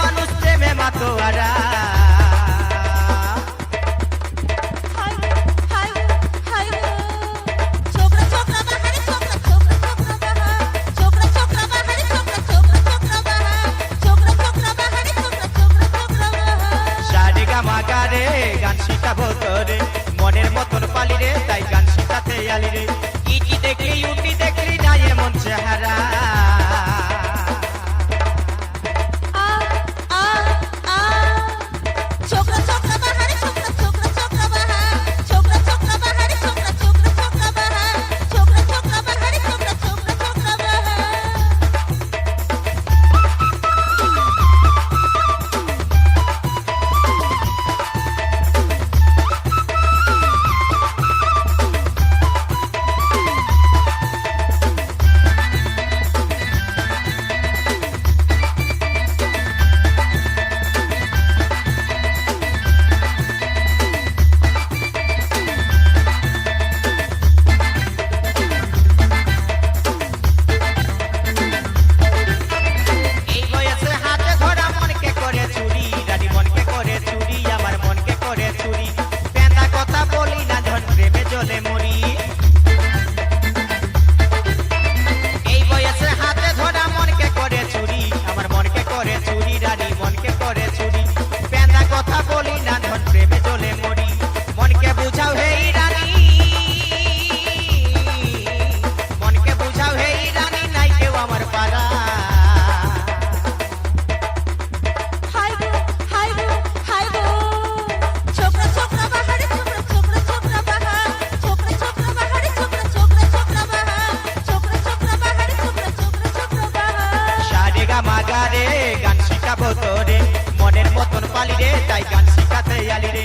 মানুষ প্রেমে মাতোয়ারা। গান শিখাবো তোরে। মনের মতন পালি রে তাই গান শিখাতে আলি রে।